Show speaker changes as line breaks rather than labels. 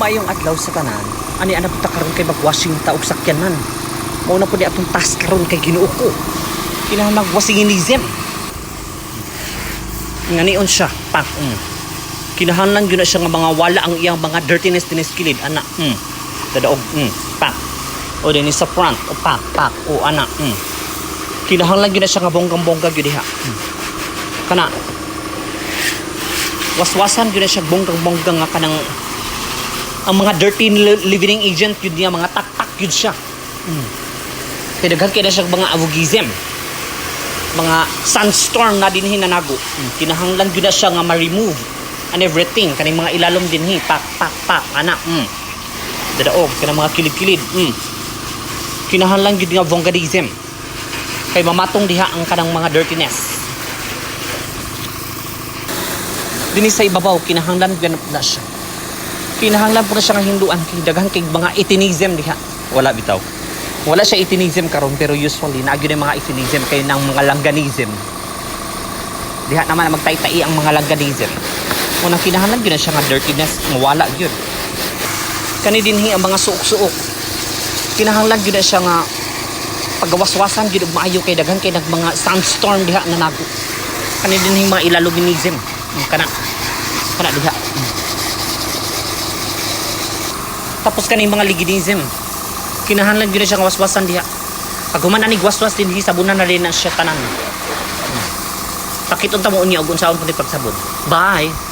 Mayong adlaw sa tanan. Ani ana puta karon kay magwashing ta og sakyanan. Mao na pud atong task karon kay Ginoo ko. Kinahanglan magwashinginism. Nganion siya, pak. Mm. Kinahanglan gyud na siya nga mga wala ang iyang mga dirtiness tinis kilid ana. Mm. Dadaog, mm. pak. O din sa front, o pak, pak, o ana. Mm. Kinahanglan gyud na siya nga bonggang-bongga gyud diha. Mm. Kana waswasan gyud na siya bonggang-bongga nga kanang ang mga dirty li- living agent yun niya mga tak-tak yun siya. Mm. kaya daghan kaya siya mga avugism mga sunstorm na din hinanago. Mm. kinahanglan yun na siya nga ma-remove and everything. Kaning mga ilalom din hi pak pak pak ana. Mm. dadaog kanang mga kilid-kilid. Mm. kinahanglan yun nga vongadism. Kay mamatong diha ang kanang mga dirtiness. Dinhi sa ibabaw kinahanglan ganap na siya kinahanglan po na siya nga hinduan kay daghan kay mga itinism diha. Wala bitaw. Wala siya itinism karon pero usually naagyo na mga itinism kay ng mga langganism. Diha naman na magtay-tai ang mga langganism. Unang kinahanglan gyud na siya nga dirtiness mawala gyud kani dinhi ang mga suok-suok. Kinahanglan gyud na siya nga pagawaswasan gyud og maayo kay daghan kay nag mga sandstorm diha na nago. Kani dinhi mga ilaluminism. Kana. Kana diha tapos kani mga liginism kinahanglan gyud siya nga waswasan diha. Pag human ani waswas din hi sabunan na rin na siya tanan. Pakiton ta mo unya og unsaon pud pagsabon. Bye